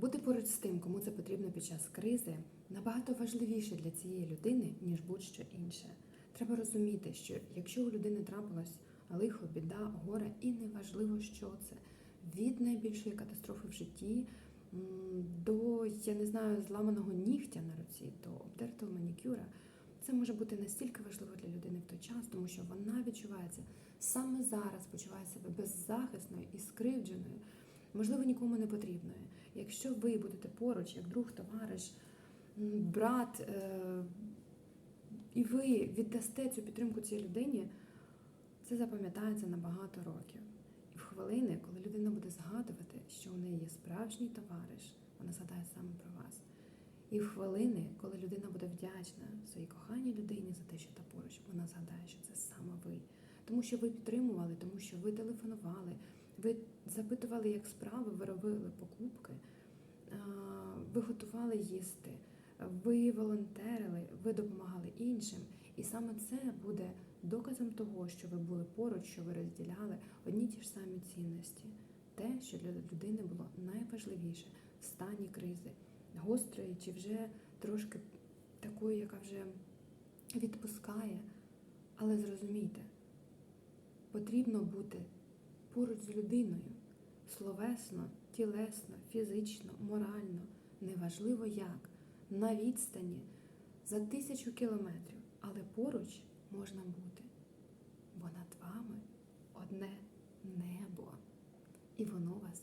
Бути поруч з тим, кому це потрібно під час кризи, набагато важливіше для цієї людини, ніж будь-що інше. Треба розуміти, що якщо у людини трапилось лихо, біда, горе, і неважливо, що це, від найбільшої катастрофи в житті до, я не знаю, зламаного нігтя на руці, до обдертого манікюра, це може бути настільки важливо для людини в той час, тому що вона відчувається саме зараз, почуває себе беззахисною і скривдженою, можливо, нікому не потрібною. Якщо ви будете поруч, як друг, товариш, брат, е, і ви віддасте цю підтримку цій людині, це запам'ятається на багато років. І в хвилини, коли людина буде згадувати, що у неї є справжній товариш, вона згадає саме про вас. І в хвилини, коли людина буде вдячна своїй коханій людині за те, що та поруч, вона згадає, що це саме ви. Тому що ви підтримували, тому що ви телефонували, ви запитували, як справи, ви робили покупки, ви готували їсти, ви волонтерили, ви допомагали іншим. І саме це буде доказом того, що ви були поруч, що ви розділяли одні ті ж самі цінності. Те, що для людини було найважливіше в стані кризи, гострої чи вже трошки такої, яка вже відпускає. Але зрозумійте, потрібно бути поруч з людиною словесно, тілесно, фізично, морально, неважливо як, на відстані за тисячу кілометрів, але поруч можна бути, бо над вами одне небо, і воно вас